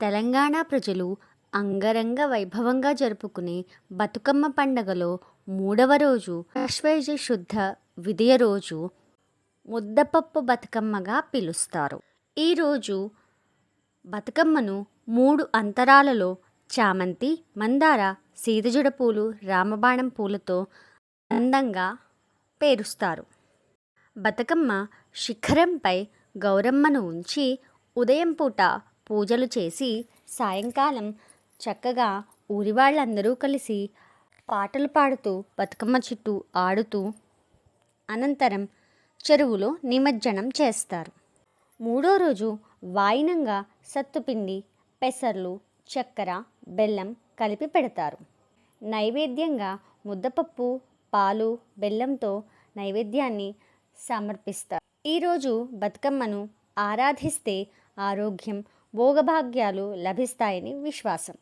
తెలంగాణ ప్రజలు అంగరంగ వైభవంగా జరుపుకునే బతుకమ్మ పండగలో మూడవ రోజు ఆశ్వేజ శుద్ధ విదయ రోజు ముద్దపప్పు బతుకమ్మగా పిలుస్తారు. ఈరోజు బతుకమ్మను మూడు అంతరాలలో చామంతి మందార సీతజుడ పూలు రామబాణం పూలతో అందంగా పేరుస్తారు. బతుకమ్మ శిఖరంపై గౌరమ్మను ఉంచి ఉదయం పూట పూజలు చేసి సాయంకాలం చక్కగా ఊరి వాళ్ళందరూ కలిసి పాటలు పాడుతూ బతుకమ్మ చుట్టూ ఆడుతూ అనంతరం చెరువులో నిమజ్జనం చేస్తారు. మూడో రోజు వాయినంగా సత్తుపిండి పెసర్లు చక్కెర బెల్లం కలిపి పెడతారు. నైవేద్యంగా ముద్దపప్పు పాలు బెల్లంతో నైవేద్యాన్ని సమర్పిస్తారు. ఈరోజు బతుకమ్మను ఆరాధిస్తే ఆరోగ్యం భోగభాగ్యాలు లభిస్తాయని విశ్వాసం.